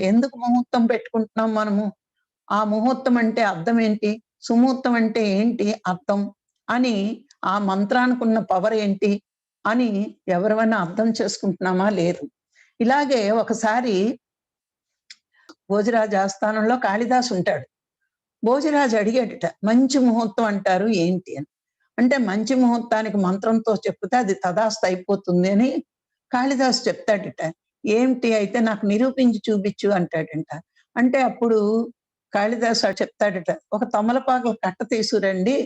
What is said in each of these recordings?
ఎందుకు ముహూర్తం పెట్టుకుంటున్నాం మనము? ఆ ముహూర్తం అంటే అర్థం ఏంటి? సుముహూర్తం అంటే ఏంటి అర్థం? అని ఆ మంత్రానికి ఉన్న పవర్ ఏంటి? అని ఎవరైనా అర్థం చేసుకుంటున్నామా? లేదు. ఇలాగే ఒకసారి భోజరాజు ఆస్థానంలో కాళిదాస్ ఉంటాడు. భోజరాజు అడిగాడట మంచి ముహూర్తం అంటారు ఏంటి? అని. అంటే మంచి ముహూర్తానికి మంత్రంతో చెప్తే అది తదాస్త అయిపోతుంది అని కాళిదాస్ చెప్తాడట. ఏంటి అయితే నాకు నిరూపించి చూపించు అంటాడంట. అంటే అప్పుడు కాళిదాసు చెప్తాడట ఒక తమలపాకుల కట్ట తీసుకురండి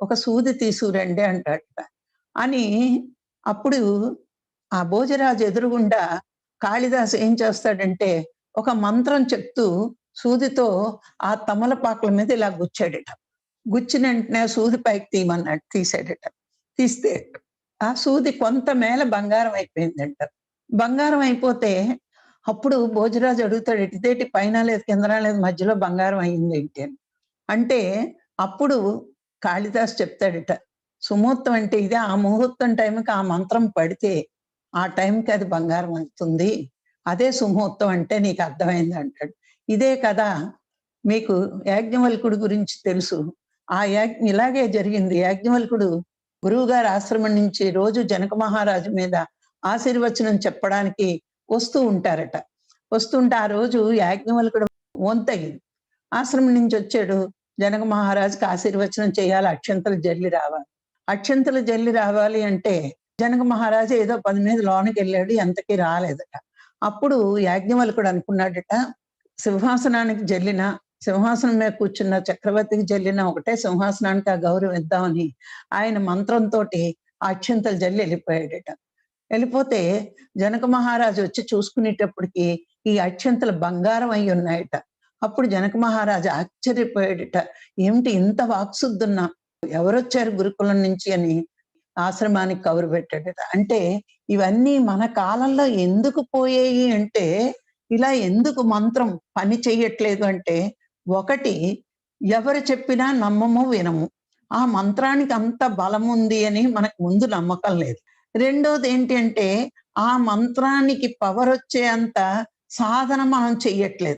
ఒక సూది తీసుకురండి అంటాడట. అని అప్పుడు ఆ భోజరాజు ఎదురుగుండా కాళిదాసు ఏం చేస్తాడంటే ఒక మంత్రం చెప్తూ సూదితో ఆ తమలపాకుల మీద ఇలా గుచ్చాడట. గుచ్చిన వెంటనే సూది పైకి తీయమన్నాడు తీసాడట తీస్తే ఆ సూది కొంత మేల బంగారం అయిపోయిందంట. బంగారం అయిపోతే అప్పుడు భోజరాజు అడుగుతాడు ఇటుదేటి పైన లేదు కింద లేదు మధ్యలో బంగారం అయింది ఏంటి? అని. అంటే అప్పుడు కాళిదాస్ చెప్తాడట సుముహూర్తం అంటే ఇదే ఆ ముహూర్తం టైంకి ఆ మంత్రం పడితే ఆ టైంకి అది బంగారం అవుతుంది. అదే సుముహూర్తం అంటే నీకు అర్థమైంది అంటాడు. ఇదే కదా మీకు యాజ్ఞవల్కుడు గురించి తెలుసు. ఆ యాగ్ ఇలాగే జరిగింది. యాజ్ఞవల్కుడు గురువుగారి ఆశ్రమం నుంచి రోజు జనక మహారాజు మీద ఆశీర్వచనం చెప్పడానికి వస్తూ ఉంటారట. వస్తుంటే ఆ రోజు యాజ్ఞవల్కుడు వంతగింది ఆశ్రమం నుంచి వచ్చాడు. జనక మహారాజుకి ఆశీర్వచనం చేయాలి. అక్షంతలు జల్లి రావాలి. అక్షంతలు జల్లి రావాలి అంటే జనక మహారాజు ఏదో పది మీద లోనికి వెళ్ళాడు. ఎంతకి రాలేదట. అప్పుడు యాజ్ఞవల్కుడు అనుకున్నాడట సింహాసనానికి జల్లిన సింహాసనం మీద కూర్చున్న చక్రవర్తికి జల్లిన ఒకటే సింహాసనానికి ఆ గౌరవం ఇద్దామని ఆయన మంత్రంతో అక్షంతలు జల్లి వెళ్ళిపోయాడట. వెళ్ళిపోతే జనక మహారాజు వచ్చి చూసుకునేటప్పటికి ఈ అక్షంతలు బంగారం అయి ఉన్నాయట. అప్పుడు జనక మహారాజు ఆశ్చర్యపోయాడట. ఏమిటి ఇంత వాక్శుద్ధున్నా ఎవరొచ్చారు గురుకులం నుంచి అని ఆశ్రమానికి కబురు పెట్టాడట. అంటే ఇవన్నీ మన కాలంలో ఎందుకు పోయాయి అంటే ఇలా ఎందుకు మంత్రం పని చెయ్యట్లేదు అంటే ఒకటి ఎవరు చెప్పినా నమ్మము వినము. ఆ మంత్రానికి అంత బలం ఉంది అని మనకు ముందు నమ్మకం లేదు. రెండోది ఏంటి అంటే ఆ మంత్రానికి పవర్ వచ్చే అంత సాధన మనం చెయ్యట్లేదు.